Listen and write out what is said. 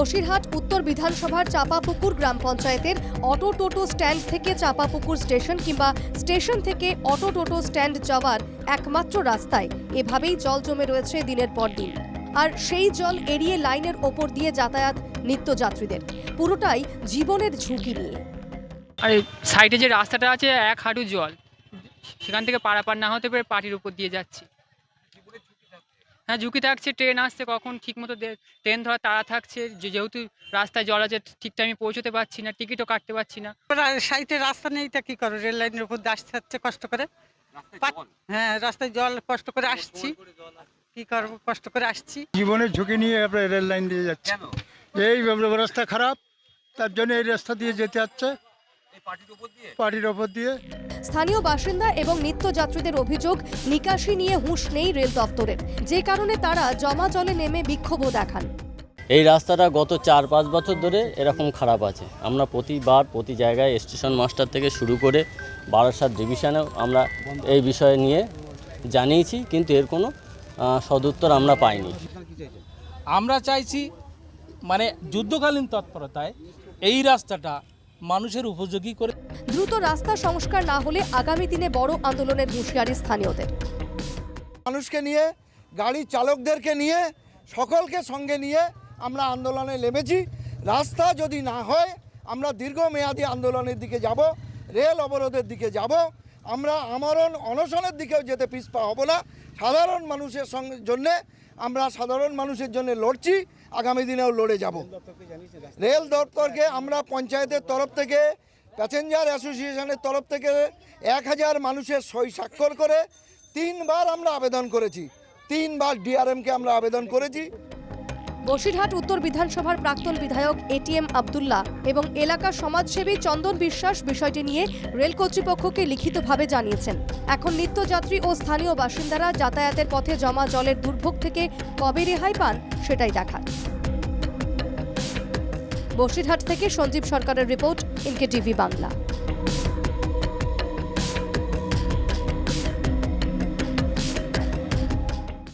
বসিরহাট উত্তর বিধানসভার চাপাপুকুর গ্রাম পঞ্চায়েতের অটো টোটো স্ট্যান্ড থেকে চাপাপুকুর স্টেশন কিংবা স্টেশন থেকে অটো টোটো স্ট্যান্ড যাওয়ার একমাত্র রাস্তায় এভাবেই জল জমে রয়েছে দিনের পর দিন। আর সেই জল এড়িয়ে লাইনের ওপর দিয়ে যাতায়াত নিত্যযাত্রীদের। পুরোটাই জীবনের ঝুঁকি নিয়ে। আর, সাইডে যে রাস্তাটা আছে, এক হাঁটু জল, সেখান থেকে পারাপার না হতে পেরে পাটির উপর দিয়ে যাচ্ছি। হ্যাঁ ঝুঁকি থাকছে ট্রেন আসছে কখন? ঠিক মতো ট্রেন ধরার তাড়া থাকছে যে- যেহেতু রাস্তায় জল আছে ঠিক টাইমে পৌঁছতে পারছি না টিকিটও কাটতে পারছি না। সাইডে রাস্তা নেই তা কি করো রেল লাইনের উপর আসতে হচ্ছে কষ্ট করে। হ্যাঁ রাস্তায় জল কষ্ট করে আসছি। কি করব? কষ্ট করে আসছি। জীবনের ঝুঁকি নিয়ে আমরা রেল লাইন দিয়ে যাচ্ছি। এই রাস্তা খারাপ তার জন্য এই রাস্তা দিয়ে যেতে হচ্ছে। পার্টির ওপর দিয়ে? স্থানীয় বাসিন্দা এবং নিত্যযাত্রীদের অভিযোগ নিকাশি নিয়ে হুঁশ নেই রেল দপ্তরের। যে কারণে তারা জমা জলে নেমে বিক্ষোভও দেখান। এই রাস্তাটা গত চার পাঁচ বছর ধরে এরকম খারাপ আছে। আমরা প্রতিবার প্রতি জায়গায় স্টেশন মাস্টার থেকে শুরু করে বারাসাত ডিভিশনেও আমরা এই বিষয়ে নিয়ে জানিয়েছি কিন্তু এর কোনো সদুত্তর আমরা পাইনি। আমরা চাইছি মানে যুদ্ধকালীন তৎপরতায় এই রাস্তাটা মানুষের উপযোগী করে দ্রুত রাস্তা সংস্কার না হলে আগামী দিনে বড় আন্দোলনের হুঁশিয়ারি স্থানীয়দের। মানুষকে নিয়ে গাড়ি চালকদেরকে নিয়ে সকলকে সঙ্গে নিয়ে আমরা আন্দোলনে নেমেছি। রাস্তা যদি না হয় আমরা দীর্ঘমেয়াদী আন্দোলনের দিকে যাব রেল অবরোধের দিকে যাব। আমরা আমরণ অনশনের দিকেও যেতে পিছপা হব না। সাধারণ মানুষের সঙ্গে জন্যে আমরা সাধারণ মানুষের জন্য লড়ছি, আগামী দিনেও লড়ে যাব। রেল দপ্তরকে আমরা পঞ্চায়েতের তরফ থেকে, প্যাসেঞ্জার অ্যাসোসিয়েশনের তরফ থেকে এক হাজার মানুষের সই স্বাক্ষর করে তিনবার আমরা আবেদন করেছি। তিনবার ডিআরএমকে আমরা আবেদন করেছি। বসিরহাট উত্তর বিধানসভার প্রাক্তন বিধায়ক এটিএম আবদুল্লাহ এবং এলাকার সমাজসেবী চন্দন বিশ্বাস বিষয়টি নিয়ে রেল কর্তৃপক্ষকে লিখিতভাবে জানিয়েছেন। এখন নিত্যযাত্রী ও স্থানীয় বাসিন্দারা যাতায়াতের পথে জমা জলের দুর্ভোগ থেকে কবে রেহাই পান সেটাই দেখার। বসিরহাট থেকে সঞ্জীব সরকারের রিপোর্ট ইনকে টিভি বাংলা।